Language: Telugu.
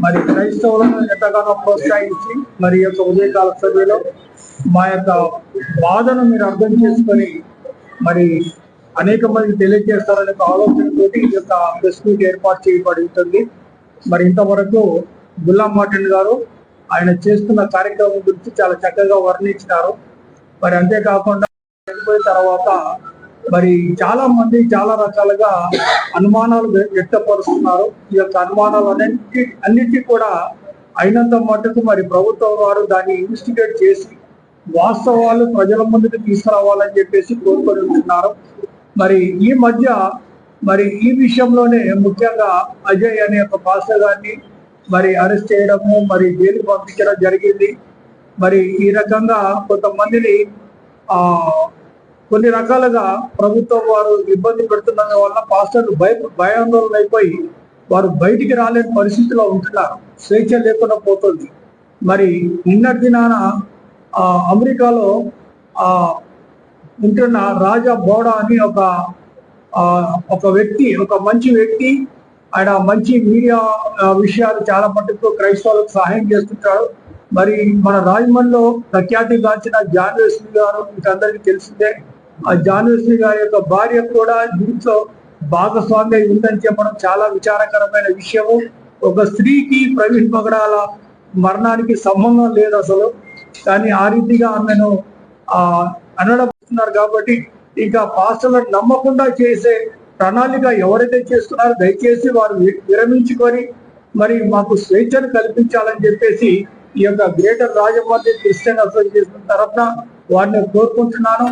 మరి క్రైస్తవులను ఎంతగానో ప్రోత్సహించి మరి యొక్క ఉదయకాల సభ్యులో మా యొక్క బాధను మీరు అర్థం చేసుకొని మరి అనేక మంది తెలియజేస్తారనే ఒక ఈ యొక్క ప్రెస్ మీట్ ఏర్పాటు చేయబడి ఉంటుంది. మరి ఇంతవరకు గుల్లా మార్టిన్ గారు ఆయన చేస్తున్న కార్యక్రమం గురించి చాలా చక్కగా వర్ణించినారు. మరి అంతేకాకుండా చనిపోయిన తర్వాత మరి చాలా మంది చాలా రకాలుగా అనుమానాలు వ్యక్తపరుస్తున్నారు. ఈ యొక్క అనుమానాలు అన్నింటి అన్నింటి కూడా అయినంత మట్టుకు మరి ప్రభుత్వం వారు దాన్ని ఇన్వెస్టిగేట్ చేసి వాస్తవాలు ప్రజల ముందుకు తీసుకురావాలని చెప్పేసి కోరుకొని ఉంటున్నారు. మరి ఈ మధ్య మరి ఈ విషయంలోనే ముఖ్యంగా అజయ్ అనే ఒక పాస్టర్ గారిని మరి అరెస్ట్ చేయడము మరి జైలు పంపించడం జరిగింది. మరి ఈ రకంగా కొంతమందిని ఆ కొన్ని రకాలుగా ప్రభుత్వం వారు ఇబ్బంది పెడుతున్న వల్ల పాస్టర్లు భయ భయాందోళన అయిపోయి వారు బయటికి రాలేని పరిస్థితిలో ఉంటున్నారు. స్వేచ్ఛ లేకుండా పోతుంది. మరి నిన్నటి దినాన అమెరికాలో ఆ ఉంటున్న రాజా బోడా అని ఒక ఒక వ్యక్తి ఒక మంచి వ్యక్తి ఆయన మంచి మీడియా విషయాలు చాలా మటుకు క్రైస్తవులకు సహాయం చేస్తుంటాడు. మరి మన రాజమండ్రిలో ప్రఖ్యాతి గాంచిన జాన్ గారు మీకు అందరికీ తెలిసిందే. ఆ జాన్ గారి యొక్క భార్య కూడా దీంట్లో భాగస్వామ్య ఉందని చెప్పడం చాలా విచారకరమైన విషయము. ఒక స్త్రీకి ప్రవీణ్ పగడాల మరణానికి సంబంధం లేదు అసలు. కానీ ఆ రీతిగా ఆమెను ఆ అనడం కాబట్టి ఇంకా పాస్టర్లను నమ్మకుండా చేసే ప్రణాళిక ఎవరైతే చేస్తున్నారో దయచేసి వారు విరమించుకొని మరి మాకు స్వేచ్ఛను కల్పించాలని చెప్పేసి ఈ యొక్క గ్రేటర్ రాజమండ్రి క్రిస్టియన్ అసోసియేషన్ తరఫున వారిని కోరుకుంటున్నాను.